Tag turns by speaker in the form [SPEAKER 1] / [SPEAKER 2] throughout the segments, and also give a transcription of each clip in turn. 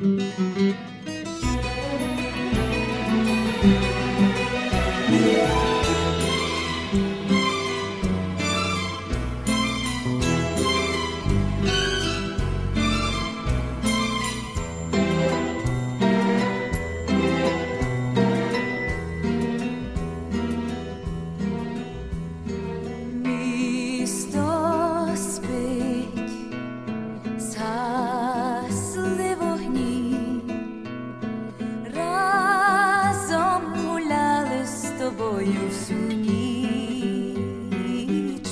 [SPEAKER 1] Música тобою всю ніч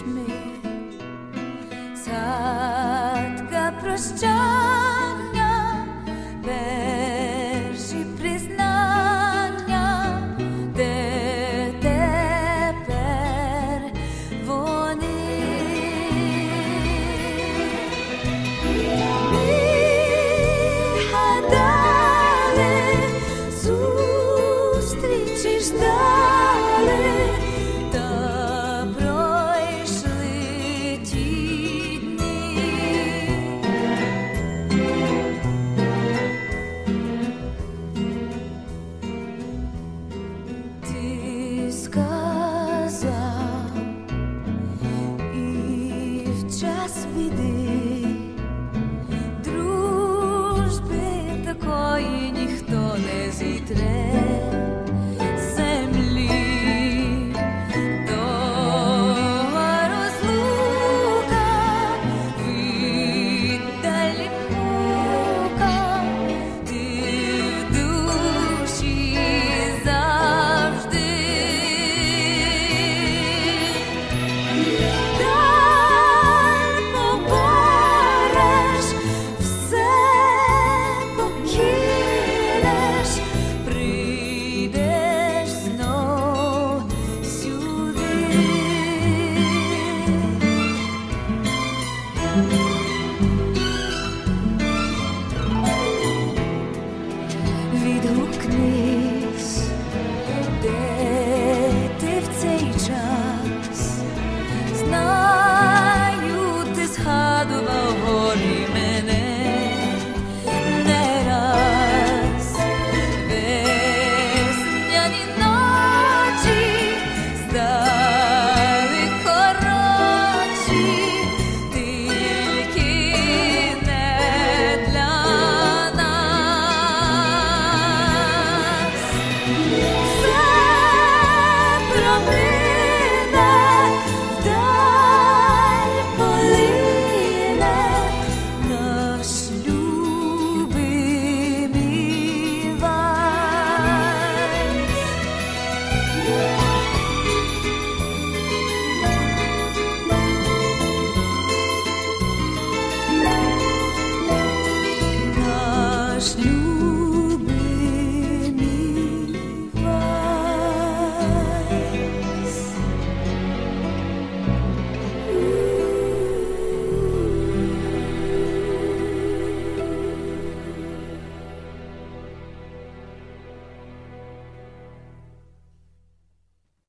[SPEAKER 1] ми. Садка прощання, sky